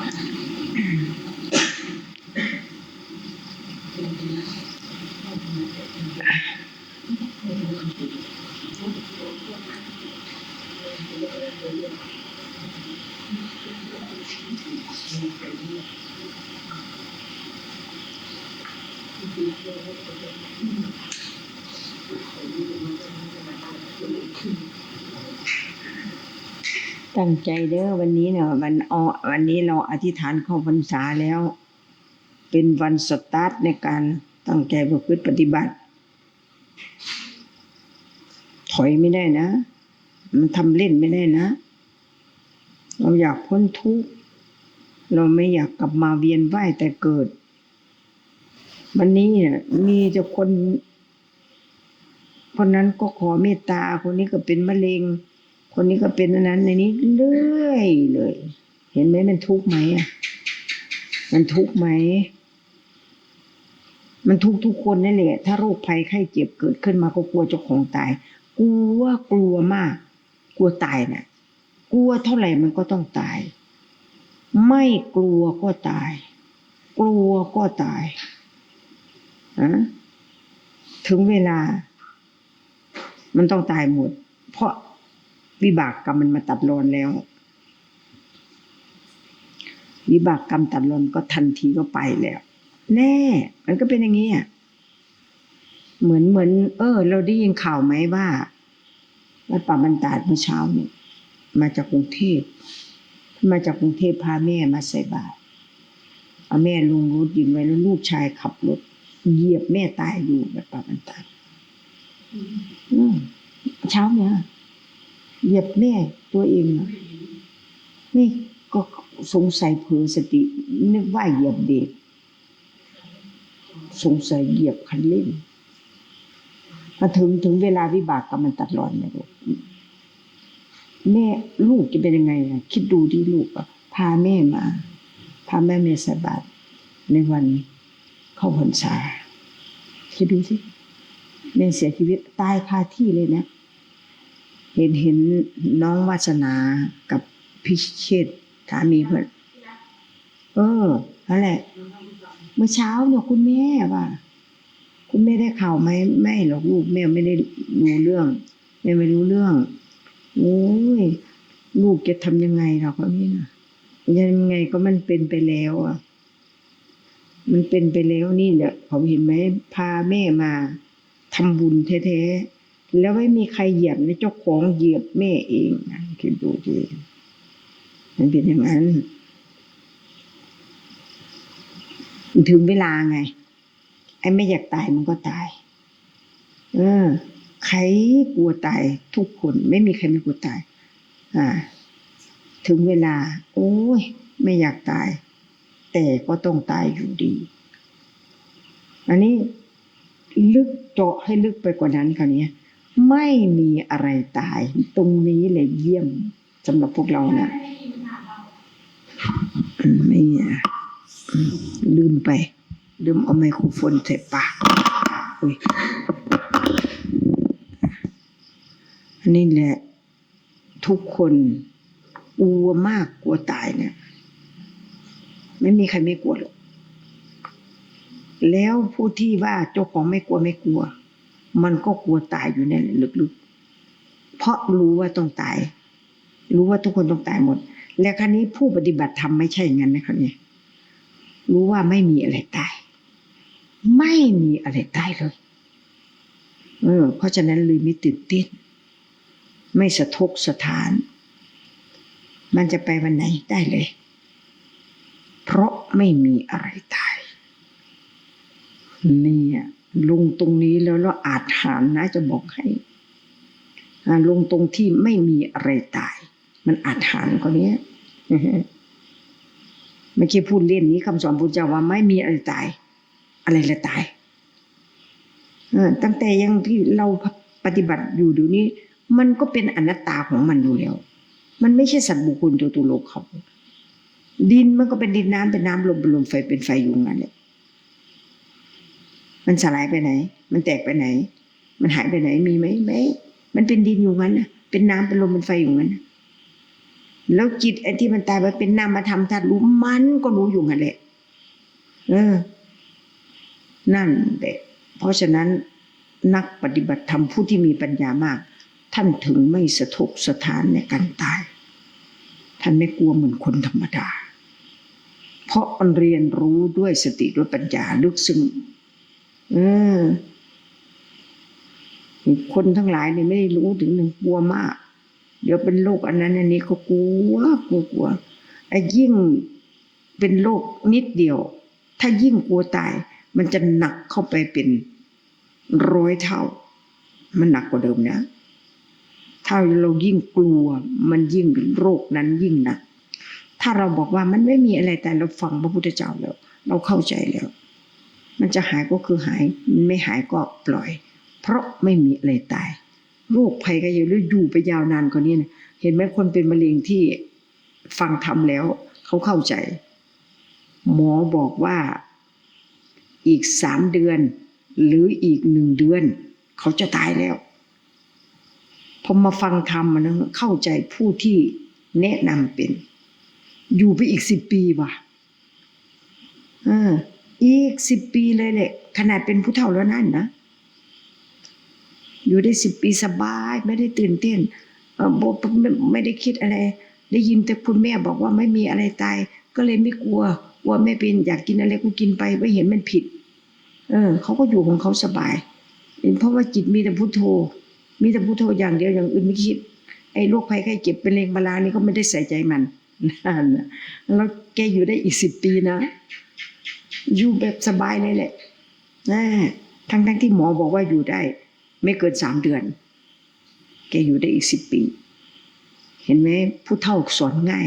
Thank you. ตั้งใจเด้อวันนี้เนี่ยวันออวันนี้เราอธิษฐานเข้าพรรษาแล้ว เป็นวันสตาร์ทในการตั้งใจประพฤติปฏิบัติ ถอยไม่ได้นะ มันทำเล่นไม่ได้นะ เราอยากพ้นทุกข์เราไม่อยากกลับมาเวียนว่ายแต่เกิด วันนี้เนี่ยมีแต่คนคนนั้นก็ขอเมตตาคนนี้ก็เป็นมะเร็ง คนนี้ก็เป็นอันนั้นในนี้เรื่อยเลย เห็นไหมมันทุกข์ไหมอะมันทุกข์ไหม มันทุกทุกคนนั่นแหละ ถ้าโรคภัยไข้เจ็บเกิดขึ้นมาก็กลัวเจ้าของตาย กลัวกลัวมาก กลัวตายน่ะ กลัวเท่าไหร่มันก็ต้องตาย ไม่กลัวก็ตาย กลัวก็ตายอะถึงเวลา มันต้องตายหมด เพราะ วิบากกรรมมันมาตัดรอนแล้ว วิบากกรรมตัดรอนก็ทันทีก็ไปแล้ว แน่ มันก็เป็นอย่างนี้อะเหมือนเหมือน เออ เราได้ยินข่าวไหมว่าวัดป่าบรรดาดเมื่อเช้าเนี่ยมาจากกรุงเทพมาจากกรุงเทพพาแม่มาใส่บาตรเอาแม่ลงรถยินไว้แล้วลูกชายขับรถเหยียบแม่ตายอยู่วัดป่าบรรดาดอืมเช้าเนี่ย เหยียบแม่ตัวเองนี่ก็สงสัยเผลอสตินึกว่าเหยียบเด็ก สงสัยเหยียบคันเร่งมาถึงถึงเวลาวิบากกรรมมันตัดรอนเนี่ยลูกแม่ลูกจะเป็นยังไงอะคิดดูที่ลูกอะพาแม่มา พาแม่เมสบาตในวันเข้าพรรษาคิดดูสิแม่เสียชีวิตตายคาที่เลยนะ เห็นเห็นน้องวาสนากับพิเชษสามีเพื่อนเออนั่นแหละ เมื่อเช้าเนี่ยคุณแม่ว่า คุณแม่ได้ข่าวไหมไม่หรอกลูกแม่ไม่ได้รู้เรื่องแม่ไม่รู้เรื่องโอ้ยลูกจะทำยังไงเราก็นี่นะยังไงก็มันเป็นไปแล้วอะ มันเป็นไปแล้วนี่แหละผมเห็นไหมพาแม่มาทำบุญแท้ๆ แล้วไม่มีใครเหยียบในเจ้าของเหยียบแม่เองนะคิดดูดิมันเป็นอย่างนั้น ถึงเวลาไง ไอ้ไม่อยากตายมันก็ตาย เออ ใครกลัวตายทุกคนไม่มีใครไม่กลัวตาย อ่า ถึงเวลา โอ้ย ไม่อยากตาย แต่ก็ต้องตายอยู่ดี อันนี้ลึกเจาะให้ลึกไปกว่านั้นคราวนี้ ไม่มีอะไรตาย ตรงนี้เลยเยี่ยมสำหรับพวกเรานะไม่อะลืมไป ลืมเอาไมโครโฟนใส่ปากอุ้ยนนี้แหละ ทุกคนกลัวมากกลัวตายเนี่ย ไม่มีใครไม่กลัวหรอกแล้วผู้ที่ว่าเจ้าของไม่กลัวไม่กลัว มันก็กลัวตายอยู่ในลึกๆ เพราะรู้ว่าต้องตาย รู้ว่าทุกคนต้องตายหมด และครั้นี้ผู้ปฏิบัติธรรมไม่ใช่อย่างนั้นนะครับเนี่ยรู้ว่าไม่มีอะไรตาย ไม่มีอะไรตายเลย เออ เพราะฉะนั้นเลยไม่ตื่นเต้น ไม่สะทกสะทาน มันจะไปวันไหนได้เลย เพราะไม่มีอะไรตาย เนี่ย ลงตรงนี้แล้วเราอาจหารนะจะบอกให้ลงตรงที่ไม่มีอะไรตาย มันอาจหารกว่านี้ไม่ใช่พูดเล่นนี้คำสอนพุทธเจ้าว่าไม่มีอะไรตาย อะไรละตายอตั้งแต่ยังที่เราปฏิบัติอยู่เดี๋ยวนี้ มันก็เป็นอนัตตาของมันอยู่แล้ว มันไม่ใช่สัตว์บุคคลตัวตุโลกเขา ดินมันก็เป็นดินน้ำเป็นน้ำลมเป็นลมไฟเป็นไฟอยู่งั้นแหละ มันสลายไปไหน มันแตกไปไหน มันหายไปไหนมีไหมไม่มันเป็นดินอยู่งั้นนะเป็นน้ำเป็นลมเป็นไฟอยู่งั้นแล้วจิตไอ้ที่มันตายมันเป็นนามธรรมธาตุรู้มันก็รู้อยู่นั่นแหละเออ นั่นแหละเพราะฉะนั้นนักปฏิบัติธรรมผู้ที่มีปัญญามาก ท่านถึงไม่สะทกสถานในการตาย ท่านไม่กลัวเหมือนคนธรรมดา เพราะมันเรียนรู้ด้วยสติด้วยปัญญาลึกซึ้ง เออคนทั้งหลายเนี่ยไม่ได้รู้ถึงหนึ่งกลัวมาก เดี๋ยวเป็นโรคอันนั้นอันนี้ก็กลัวกลัวกลัวไอ้ยิ่งเป็นโรคนิดเดียว ถ้ายิ่งกลัวตาย มันจะหนักเข้าไปเป็นร้อยเท่า มันหนักกว่าเดิมนะ ถ้าเรายิ่งกลัว มันยิ่งโรคนั้นยิ่งหนัก ถ้าเราบอกว่ามันไม่มีอะไรแต่เราฟังพระพุทธเจ้าแล้ว เราเข้าใจแล้ว มันจะหายก็คือหาย มันไม่หายก็ปล่อย เพราะไม่มีอะไรตาย โรคภัยก็อยู่อยู่ไปยาวนานกว่านี้นะเห็นไหมคนเป็นมะเร็งที่ฟังทำแล้ว เขาเข้าใจ หมอบอกว่าอีกสามเดือน หรืออีกหนึ่งเดือน เขาจะตายแล้วพอมาฟังธรรมมันะเข้าใจผู้ที่แนะนำเป็น อยู่ไปอีกสิบปีว่ะ เออ อีกสิบปีเลยแหละ ขนาดเป็นผู้เฒ่าแล้วนั่นนะ อยู่ได้สิบปีสบาย ไม่ได้ตื่นเต้นเออโบไม่ได้คิดอะไร ได้ยินแต่คุณแม่บอกว่าไม่มีอะไรตาย ก็เลยไม่กลัวกลัวไม่เป็นอยากกินอะไรก็กินไปไม่เห็นมันผิด เออเขาก็อยู่ของเขาสบาย เพราะว่าจิตมีแต่พุทโธ มีแต่พุทโธอย่างเดียวอย่างอื่นไม่คิด ไอ้โรคภัยไข้เจ็บเป็นเลงบาลานี่ก็ไม่ได้ใส่ใจมันนั่นแล้วแกอยู่ได้อีกสิบปีนะ อยู่แบบสบายเลยแหละนะทั้งทั้งที่หมอบอกว่าอยู่ได้ ไม่เกินสามเดือน แกอยู่ได้อีกสิบปี เห็นไหมผู้เฒ่าสอนง่าย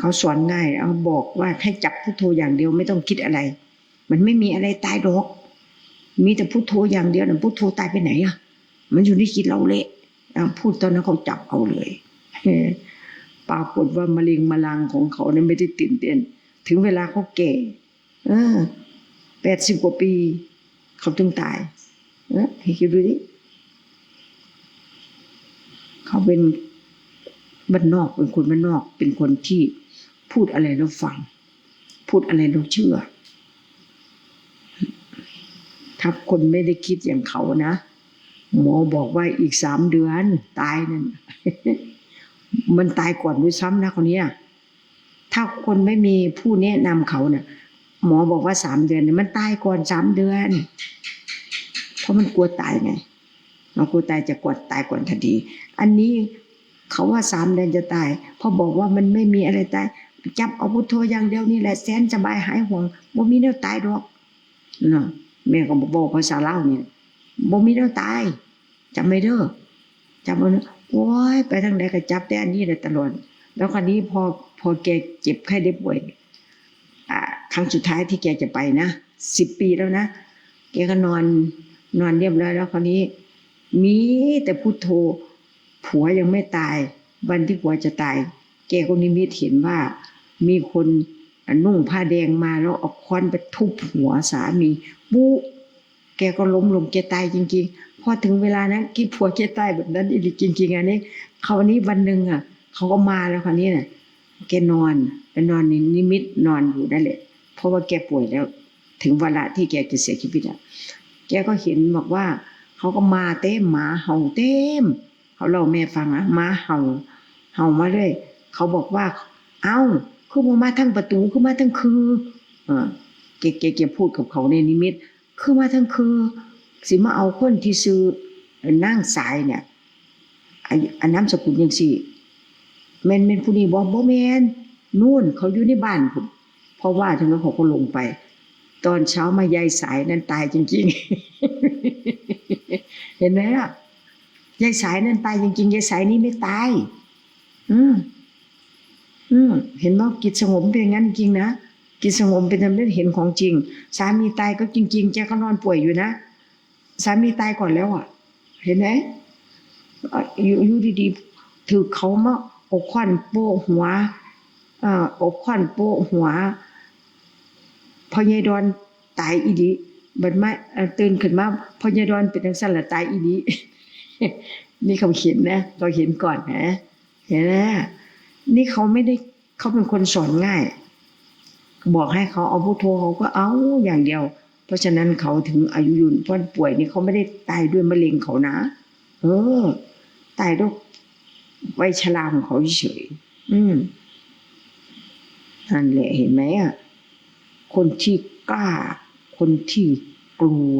เขาสอนง่ายเอาบอกว่าให้จับพุทโธอย่างเดียวไม่ต้องคิดอะไร มันไม่มีอะไรตายหรอก มีแต่พุทโธอย่างเดียวนะพุทโธตายไปไหนอะ มันอยู่ในจิตเราเละพูดตอนนั้นเขาจับเอาเลยปรากฏว่ามะเร็งมะลังของเขาเนี่ยไม่ได้ตื่นเต้น ถึงเวลาเขาแก่เออแปดสิบกว่าปี เขาถึงตายเออให้คิดดูดิเขาเป็นบ้านนอกเป็นคนบ้านนอกเป็นคนที่พูดอะไรเราฟัง พูดอะไรเราเชื่อ ถ้าคนไม่ได้คิดอย่างเขานะหมอบอกว่าอีกสามเดือน ตายนั่น มันตายก่อนด้วยซ้ำนะคนนี้ ถ้าคนไม่มีผู้แนะนำเขาเนี่ยหมอบอกว่าสามเดือนเนี่ยมันตายก่อนสามเดือน เพราะมันกลัวตายไงเรากลัวตายจะกดตายก่อนทันที อันนี้เขาว่าสามเดือนจะตายพอบอกว่ามันไม่มีอะไรตายจับเอาพุทโธอย่างเดียวนี่แหละแสนสบายหายห่วงบ่มีแนวตายดอกนะแม่ก็บอกภาษาเล่าวนี่บ่มีแนวตายจำไม่เด้อจำมันโอ้ยไปทางใดก็จับแต่อันนี้เลยตลอด แล้วคราวนี้พอ พอแกเจ็บไข้ได้ป่วยครั้งสุดท้ายที่แกจะไปนะสิบปีแล้วนะแกก็นอนนอนเรียบร้อยแล้วคราวนี้ มีแต่พุทโธผัวยังไม่ตาย วันที่ผัวจะตาย แกก็นิมิตเห็นว่า มีคนนุ่งผ้าแดงมาแล้วเอาค้อนไปทุบหัวสามีปุ๊แกก็ล้มลงแกตายจริงๆ พอถึงเวลานั้นคิดผัวแกตายแบบนั้นอีกจริงๆอันนี้คราวนี้วันหนึ่งอะเขาก็มาแล้วคราวนี้น่ะ แกนอนไปนอนในนิมิตนอนอยู่นั่นแหละ เพราะว่าแกป่วยแล้ว ถึงเวลาที่แกจะเสียชีวิตอะแกก็เห็นบอกว่าเขาก็มาเต็มหมาเห่าเต็มเขาเล่าแม่ฟังอะหมาเห่าเห่ามาเลยเขาบอกว่า เอ้าคือมามาทั้งประตูคือมาทั้งคือ เออแกแกแกพูดกับเขาในนิมิต คือมาทั้งคือ สิมาเอาคนที่ซื้อนั่งสายเนี่ยอันอันน้ำสกุลยังสี่ แมนแมนผู้นี้บอกบ่แมนนู่นเขาอยู่ในบ้านผมเพราะว่าถึงนั้นเขาก็ลงไป ตอนเช้ามายายสายนั้นตายจริง ๆ เห็นไหมล่ะยายสายนั้นตายจริงๆยายสายนี้ไม่ตาย อืมอืมเห็นว่ากิจสงบเป็นอย่างนั้นจริงนะกิจสงบเป็นทำให้เห็นของจริง สามีตายก็จริง ๆ แกก็นอนป่วยอยู่นะสามีตายก่อนแล้วอะ เห็นไหมอยู่อยู่ดีๆถือเขามา อกควันโปะหัวอ่าอกควันโปะหัวพอยายดอนตายอีดีบัดมาเอ่อตื่นขึ้นมาพอยายดอนเป็นจังซั่นละตายอีดีนี่เขาเขียนนะเราเห็นก่อนนะเห็นไหมนี่เขาไม่ได้เขาเป็นคนสอนง่าย บอกให้เขาเอาพุทโธเขาก็เอาอย่างเดียว เพราะฉะนั้นเขาถึงอายุยืนเพราะป่วยนี่เขาไม่ได้ตายด้วยมะเร็งเขานะ เออ ตายด้วย วัยชราของเขาเฉยๆอืมนั่นแหละเห็นไหมอะ คนที่กล้า คนที่กลัว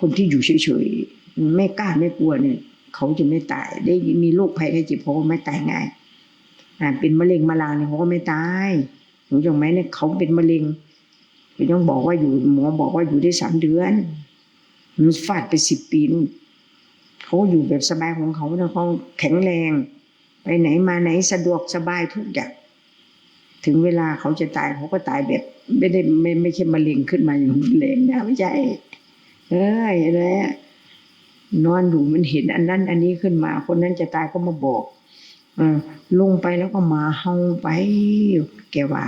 คนที่อยู่เฉยๆ ไม่กล้าไม่กลัวเนี่ย เขาจะไม่ตาย ได้มีโรคภัยไข้เจ็บเขาก็ไม่ตายง่าย อ่า เป็นมะเร็งมะลางเนี่ยเขาก็ไม่ตายหนูจังไหมเนี่ยเขาเป็นมะเร็งก็ยังบอกว่าอยู่หมอบอกว่าอยู่ได้สามเดือน มันฟาดไปสิบปีนู่นเขาอยู่แบบสบายของเขานะเขาแข็งแรง ไปไหนมาไหนสะดวกสบายทุกอย่างถึงเวลาเขาจะตายเขาก็ตายแบบ ไม่ได้ไม่ไม่ใช่มะเร็งขึ้นมาอย่างรุนแรงนะไม่ใช่เอ้ยอะไรนอนอยู่มันเห็นอันนั้น อันนี้ขึ้นมา คนนั้นจะตายก็มาบอกอลงไปแล้วก็มาเห่าไป แกว่า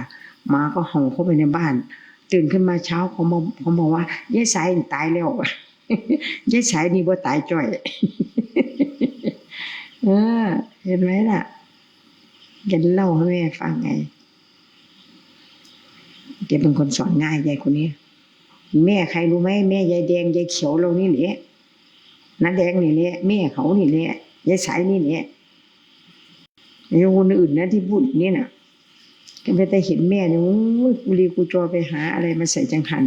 หมาก็เห่าเข้าไปในบ้าน ตื่นขึ้นมาเช้าเขามาเขาบอกว่ายายสายตายแล้วยายสายนี่บ่ตายจ่อย ออ เห็นไหมล่ะแกเล่าให้แม่ฟังไงแกเป็นคนสอนง่ายยายคนนี้ แม่ใครรู้ไหมแม่ยายแดงยายเขียวเรานี่แหละน้าแดงนี่แหละแม่เขานี่แหละยายสายนี่แหละไอ้คนอื่นนะที่พูดอย่างนี้น่ะก็ไปแต่เห็นแม่เนี่ยโอ้ยกูรีกูจอไปหาอะไรมาใส่จังหัน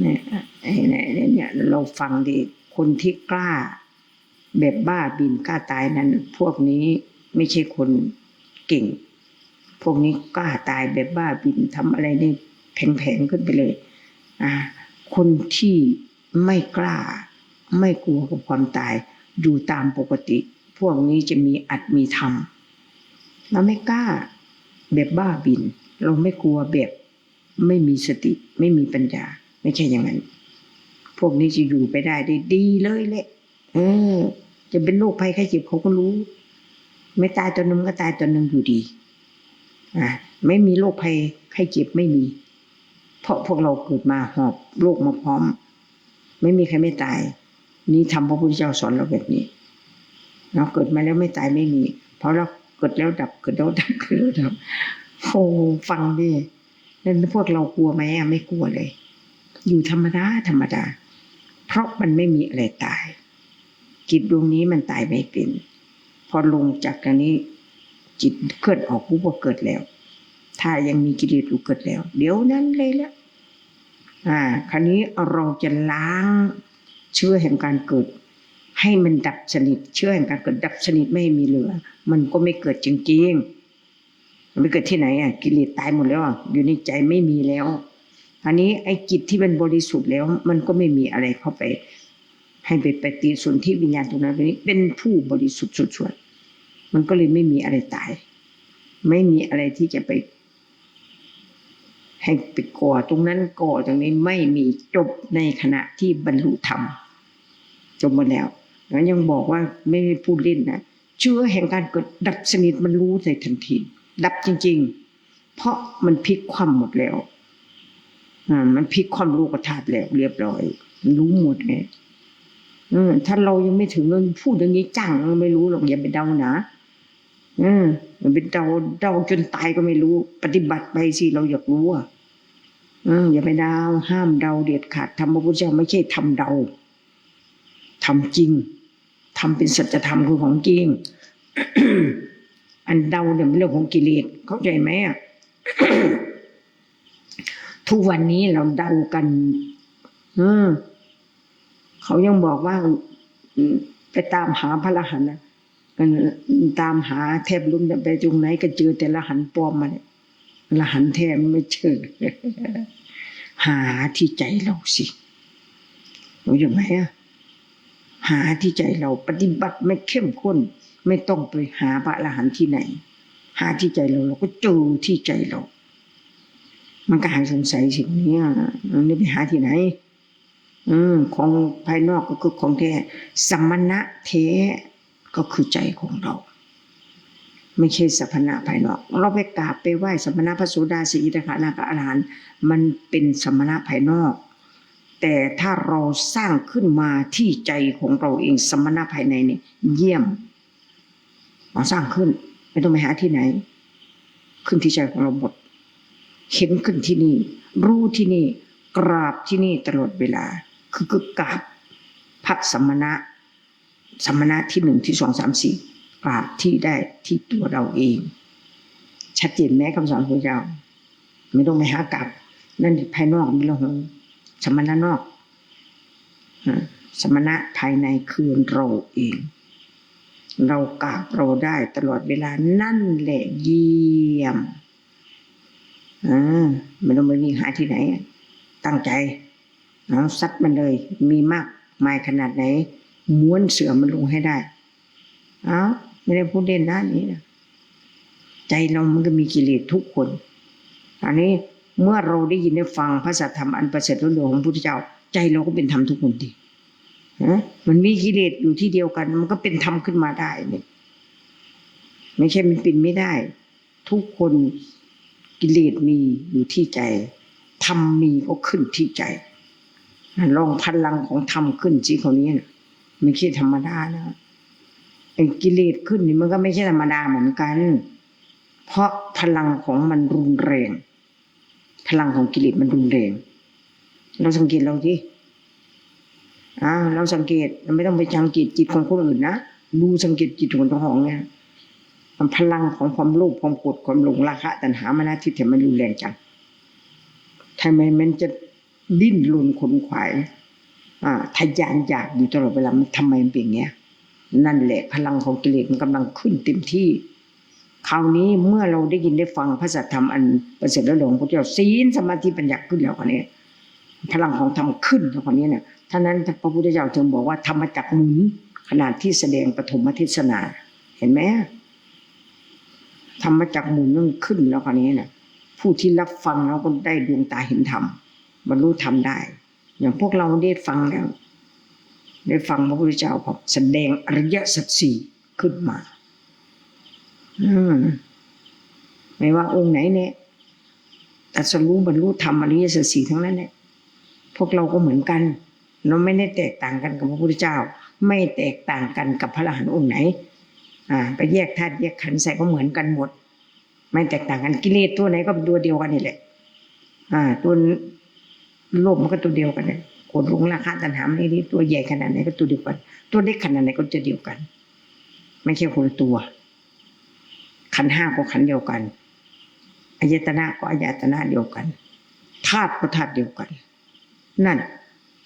เนี่ยไอ้เนี่ยเนี่ยเราฟังดิคนที่กล้า แบบบ้าบินกล้าตายนั้น พวกนี้ไม่ใช่คนเก่ง พวกนี้กล้าตายแบบบ้าบินทำอะไรได้แผงๆขึ้นไปเลยอ่าคนที่ไม่กล้า ไม่กลัวกับความตาย อยู่ตามปกติ พวกนี้จะมีอัดมีธรรมเราไม่กล้าแบบบ้าบิน เราไม่กลัวแบบไม่มีสติ ไม่มีปัญญา ไม่ใช่อย่างนั้น พวกนี้จะอยู่ไปได้ได้ดีเลยแหละเออ จะเป็นโรคภัยไข้เจ็บเขาก็รู้ ไม่ตายตัวหนึงก็ตายตัวหนึงอยู่ดีอ่าไม่มีโรคภัยไข้เจ็บไม่มี เพราะพวกเราเกิดมาหอบโรคมาพร้อม ไม่มีใครไม่ตาย นี่ทำพระพุทธเจ้าสอนเราแบบนี้เราเกิดมาแล้วไม่ตายไม่มี เพราะเราเกิดแล้วดับเกิดแล้วดับเกิดแล้วดับโอ้ฟังดิแล้วพวกเรากลัวไหมอะไม่กลัวเลย อยู่ธรรมดาธรรมดา เพราะมันไม่มีอะไรตาย จิตดวงนี้มันตายไม่เป็น พอลงจากอันนี้ จิตเกิดออกปุ๊บก็เกิดแล้ว ถ้ายังมีกิเลสอยู่เกิดแล้ว เดี๋ยวนั้นเลยละอ่า คราวนี้เราจะล้างเชื้อแห่งการเกิด ให้มันดับสนิทเชื้อแห่งการเกิดดับสนิทไม่มีเหลือ มันก็ไม่เกิดจริงๆมันเกิดที่ไหนอะกิเลสตายหมดแล้วอะอยู่ในใจไม่มีแล้วอันนี้ไอ้จิตที่มันบริสุทธิ์แล้ว มันก็ไม่มีอะไรเข้าไป ให้ไปปฏิสนธิวิญญาณตรงนั้นตรงนี้เป็นผู้บริสุทธิ์สุดๆมันก็เลยไม่มีอะไรตาย ไม่มีอะไรที่จะไปให้ไปก่อตรงนั้นก่อตรงนี้ไม่มีจบในขณะที่บรรลุธรรมจบหมดแล้วแล้วยังบอกว่าไม่ได้พูดเล่นนะเชื้อแห่งการเกิดดับสนิทมันรู้ในทันที ดับจริง ๆ เพราะมันพลิกความหมดแล้วอ่ามันพลิกความรู้กระถาแล้ว เรียบร้อยมันรู้หมดไง อืมถ้าเรายังไม่ถึงเรื่องพูดอย่างนี้จังไม่รู้หรอกอย่าไปเดานะอืมอย่าไปเดาเดาจนตายก็ไม่รู้ ปฏิบัติไปสิเราอยากรู้อะอืมอย่าไปเดาห้ามเดาเด็ดขาดธรรมพระพุทธเจ้าไม่ใช่ทำเดาทำจริงทำเป็นสัจธรรมคือของจริงอันเดาเนี่ยเป็นเรื่องของกิเลสเข้าใจไหมอะทุกวันนี้เราเดากันเออ เขายังบอกว่าไปตามหาพระรหันต์นะกันตามหาแทบลุ้มไปตรงไหนก็เจอแต่ละหันปลอมมาเนี่ยละหันแทบไม่เจอหาที่ใจเราสิรู้อยู่ไหมอะหาที่ใจเราปฏิบัติไม่เข้มข้น ไม่ต้องไปหาพระอรหันต์ที่ไหน หาที่ใจเราเราก็เจอที่ใจเรา มันก็หายสงสัยสิ่งนี้อะมันไม่ไปหาที่ไหน อืมของภายนอกก็คือของแท้สมณะเทก็คือใจของเรา ไม่ใช่สัพนะภายนอก เราไปกราบไปไหว้สมณะพระสุดาสีอิทธานาคอรหันมันเป็นสมณะภายนอก แต่ถ้าเราสร้างขึ้นมาที่ใจของเราเองสมณะภายในเนี่ยเยี่ยมเอาสร้างขึ้น ไม่ต้องไปหาที่ไหน ขึ้นที่ใจของเราหมดเห็นขึ้นที่นี่ รู้ที่นี่ กราบที่นี่ตลอดเวลา คือคือกราบพระสมณะสมณะที่หนึ่งที่สองสามสี่กราบที่ได้ที่ตัวเราเอง ชัดเจนแม้คำสอนของเจ้า ไม่ต้องไปหากราบนั่นภายนอกมีเรื่องสมณะนอกสมณะภายในคือเราเอง เรากราบเราได้ตลอดเวลานั่นแหละเยี่ยมอ่าไม่ต้องไปวิ่งหาที่ไหน ตั้งใจ เอาซัดมันเลย มีมากมายขนาดไหน ม้วนเสือมันลงให้ได้ เอาไม่ได้พูดเล่นนะนี่นะใจเรามันก็มีกิเลสทุกคน อันนี้เมื่อเราได้ยินได้ฟังพระสัทธรรมอันประเสริฐล้นเหลือของพระพุทธเจ้า ใจเราก็เป็นธรรมทุกคนดีนะมันมีกิเลสอยู่ที่เดียวกัน มันก็เป็นธรรมขึ้นมาได้เนี่ยไม่ใช่มันเป็นไม่ได้ ทุกคนกิเลสมีอยู่ที่ใจธรรมมีก็ขึ้นที่ใจ ลองพลังของธรรมขึ้นสิเขานี้นะไม่ใช่ธรรมดานะไอ้กิเลสขึ้นนี่มันก็ไม่ใช่ธรรมดาเหมือนกัน เพราะพลังของมันรุนแรง พลังของกิเลสมันรุนแรง เราสังเกตเราที่อ่าเราสังเกตเราไม่ต้องไปสังเกตจิตของคนอื่นนะดูสังเกตจิตของตัวของเนี่ยมันพลังของความโลภความโกรธความหลงราคะตัณหามานะทิฏฐิมันรุนแรงจังทำไมมันจะ ดิ้นรนขนขวายอ่าทะยานอยากอยู่ตลอดเวลามันทำไมมันเป็นอย่างเงี้ย นั่นแหละพลังของกิเลสมันกำลังขึ้นเต็มที่ คราวนี้เมื่อเราได้ยินได้ฟังพระสัทธรรมอันประเสริฐและหลวงพระเจ้าศีลสมาธิปัญญาขึ้นแล้วคนนี้พลังของธรรมขึ้นแล้วคนนี้เนี่ยท่านั้นพระพุทธเจ้าจึงบอกว่าธรรมจักหมุนขนาดที่แสดงปฐมเทศนา เห็นไหมธรรมจักหมุนนั่นขึ้นแล้วคนนี้เนี่ยผู้ที่รับฟังแล้วก็ได้ดวงตาเห็นธรรม บรรลุธรรมได้ อย่างพวกเราได้ฟังแล้ว ได้ฟังพระพุทธเจ้าพอแสดงอริยสัจสี่ขึ้นมา อืมไม่ว่าองค์ไหนเนี่ยตรัสรู้บรรลุธรรมอริยสัจสี่ทั้งนั้นเนี่ยพวกเราก็เหมือนกัน เราไม่ได้แตกต่างกันกับพระพุทธเจ้า ไม่แตกต่างกันกับพระอรหันต์องค์ไหน อ่า ไปแยกธาตุแยกขันธ์ใส่ก็เหมือนกันหมด ไม่แตกต่างกันกิเลสตัวไหนก็เป็นตัวเดียวกันนี่แหละ อ่า ตัว โลภมันก็ตัวเดียวกันเนี่ยโกรธหลงราคะตัณหามันนี่ตัวใหญ่ขนาดไหนก็ตัวเดียวกัน ตัวเล็กขนาดไหนก็จะเดียวกัน ไม่ใช่คนละตัว ขันห้าก็ขันเดียวกันอายตนะก็อายตนะเดียวกันธาตุก็ธาตุเดียวกัน นั่น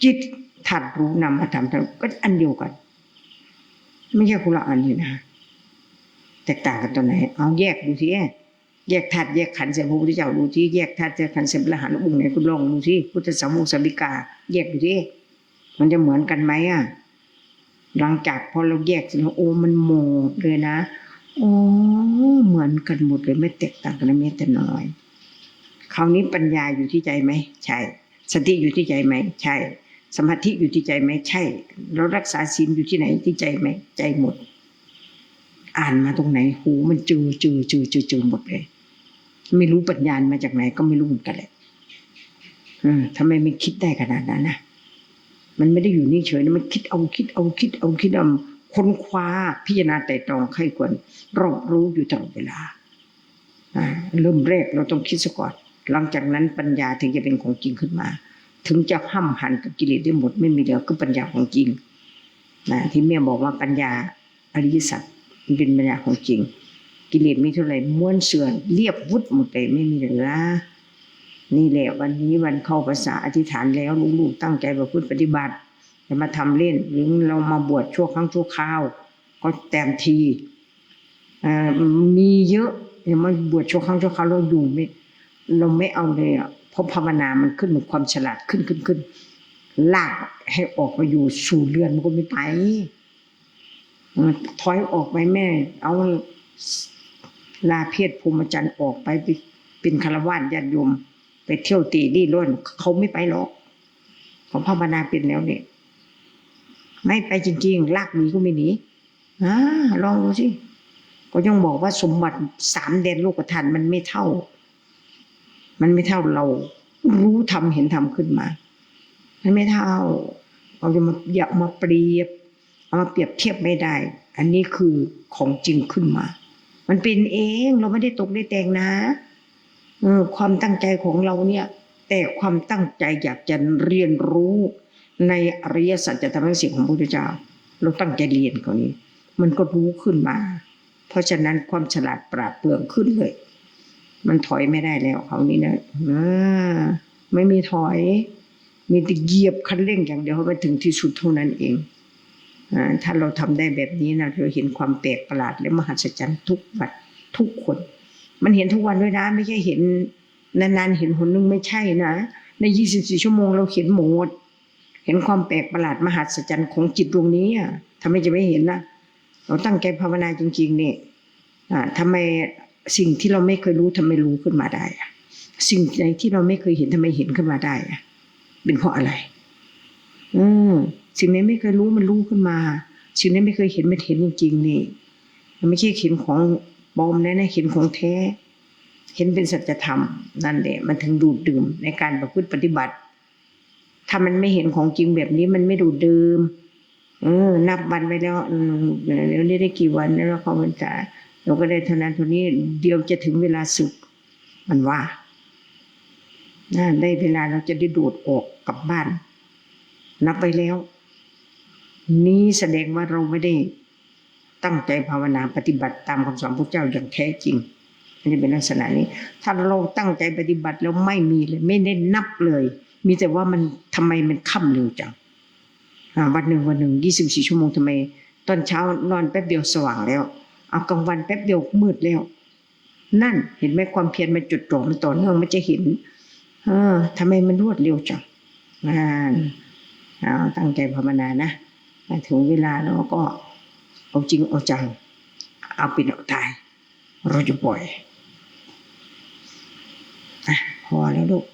จิตธาตุรู้นามธรรมธรรมก็อันเดียวกัน ไม่ใช่คนละอันนี่นะแตกต่างกันตรงไหน เอาแยกดูทีแแยกธาตุแยกขันธ์เสร็จพระพุทธเจ้าดูที่แยกธาตุแยกขันธ์เสร็จพระหันต์องค์ไหนคุณลองดูที่พุทธสาวกสัมบิกา แยกดูที่มันจะเหมือนกันไหมอะหลังจากพอเราแยกเสร็จแล้วโอ้มันหมดเลยนะโอ้เหมือนกันหมดเลยไม่แตกต่างกันเลยแม้แต่น้อย คราวนี้ปัญญาอยู่ที่ใจไหมใช่ สติอยู่ที่ใจไหมใช่ สมาธิอยู่ที่ใจไหมใช่ เรารักษาศีลอยู่ที่ไหนที่ใจไหมใจหมด อ่านมาตรงไหนหูมันจือจือจือจือจือหมดเลย ไม่รู้ปัญญามาจากไหนก็ไม่รู้เหมือนกันแหละอืมทำไมไม่คิดได้ขนาดนั้นนะมันไม่ได้อยู่นิ่งเฉยนะมันคิดเอาคิดเอาคิดเอาคิดเอาค้นคว้าพิจารณาแต่ตรองใครควรรอบรู้อยู่ตลอดเวลาอ่าเริ่มแรกเราต้องคิดซะก่อน หลังจากนั้นปัญญาถึงจะเป็นของจริงขึ้นมา ถึงจะห้ำหันกับกิเลสได้หมดไม่มีเหลือก็ปัญญาของจริงนะที่แม่บอกว่าปัญญาอริยสัจเป็นปัญญาของจริง กิเลสมีเท่าไหร่ม้วนเสื่อเรียบวุดหมดเลยไม่มีเหลือนี่แหละวันนี้วันเข้าภาษาอธิษฐานแล้วลูกๆตั้งใจประพฤติปฏิบัติจะมาทำเล่นหรือเรามาบวชชั่วครั้งชั่วคราว ก็แต้มทีมีเยอะอย่ามาบวชชั่วครั้งชั่วคราวเราอยู่ไม่เราไม่เอาเลยอะเพราะภาวนามันขึ้นเหมือนความฉลาดขึ้นขึ้นขึ้นลากให้ออกมาอยู่สู่เรือนมันก็ไม่ไปถอยออกไปแม่ เอา ลาเพศภูมิจันทร์ออกไปเป็นคารวะญาติโยมไปเที่ยวตีดีร่นเขาไม่ไปหรอกเขาภาวนาเป็นแล้วเนี่ยไม่ไปจริงๆลากหนีก็ไม่หนีอ่าลองดูสิก็ยังบอกว่าสมบัติสามแดนโลกธาตุมันไม่เท่า มันไม่เท่าเรา รู้ทำเห็นทำขึ้นมา มันไม่เท่าเราจะมาอยากมาเปรียบเอามาเปรียบเทียบไม่ได้ อันนี้คือของจริงขึ้นมา มันเป็นเองเราไม่ได้ตกได้แต่งนะเออความตั้งใจของเราเนี่ย แต่ความตั้งใจอยากจะเรียนรู้ในอริยสัจธรรมสิ่งของพระพุทธเจ้า เราตั้งใจเรียนเขานี้ มันก็รู้ขึ้นมา เพราะฉะนั้นความฉลาดปราดเปรื่องขึ้นเลย มันถอยไม่ได้แล้วเขานี้นะอ่าไม่มีถอย มีแต่เหยียบคันเร่งอย่างเดียวให้ไปถึงที่สุดเท่านั้นเอง ถ้าเราทำได้แบบนี้นะเราเห็นความแปลกประหลาดและมหัศจรรย์ทุกวันทุกคน มันเห็นทุกวันด้วยนะ ไม่ใช่เห็นนานๆเห็นหนนึงไม่ใช่นะ ใน 24 ชั่วโมงเราเห็นหมด เห็นความแปลกประหลาดมหัศจรรย์ของจิตดวงนี้อะทำไมจะไม่เห็นนะเราตั้งใจภาวนาจริง ๆ นี่อ่าทำไมสิ่งที่เราไม่เคยรู้ทำไมรู้ขึ้นมาได้อะสิ่งไหนที่เราไม่เคยเห็นทำไมเห็นขึ้นมาได้อะเป็นเพราะอะไร อืม สิ่งนี้ไม่เคยรู้มันรู้ขึ้นมา สิ่งนี้ไม่เคยเห็นมันเห็นจริงๆนี่มันไม่ใช่เห็นของปลอมนะนะเห็นของแท้ เห็นเป็นสัจธรรมนั่นแหละ มันถึงดูดดื่มในการประพฤติปฏิบัติ ถ้ามันไม่เห็นของจริงแบบนี้มันไม่ดูดดื่มเออ นับวันไปแล้วเดี๋ยวนี้ได้กี่วันแล้วเขามันจะเราก็ได้เท่านั้นเท่านี้เดียวจะถึงเวลาสึกมันว่าได้เวลาเราจะได้โดดออกกลับบ้าน นับไปแล้ว นี้แสดงว่าเราไม่ได้ตั้งใจภาวนาปฏิบัติตามคำสอนพระเจ้าอย่างแท้จริงมันจะเป็นลักษณะนี้ ถ้าเราตั้งใจปฏิบัติแล้วไม่มีเลย ไม่ได้นับเลย มีแต่ว่ามันทำไมมันค่ำเร็วจังวันหนึ่งวันหนึ่งยี่สิบสี่ชั่วโมงทำไม ตอนเช้านอนแป๊บเดียวสว่างแล้ว เอากลางวันแป๊บเดียวมืดแล้ว นั่นเห็นไหมความเพียรมันจุดจ่อมันต่อเนื่องมันจะเห็น เออทำไมมันรวดเร็วจังนั่นเอาตั้งใจภาวนานะ ถึงเวลาแล้วก็เอาจริงเอาจัง เอาเป็นเอาตาย เราจะปล่อย อะ พอแล้วลูก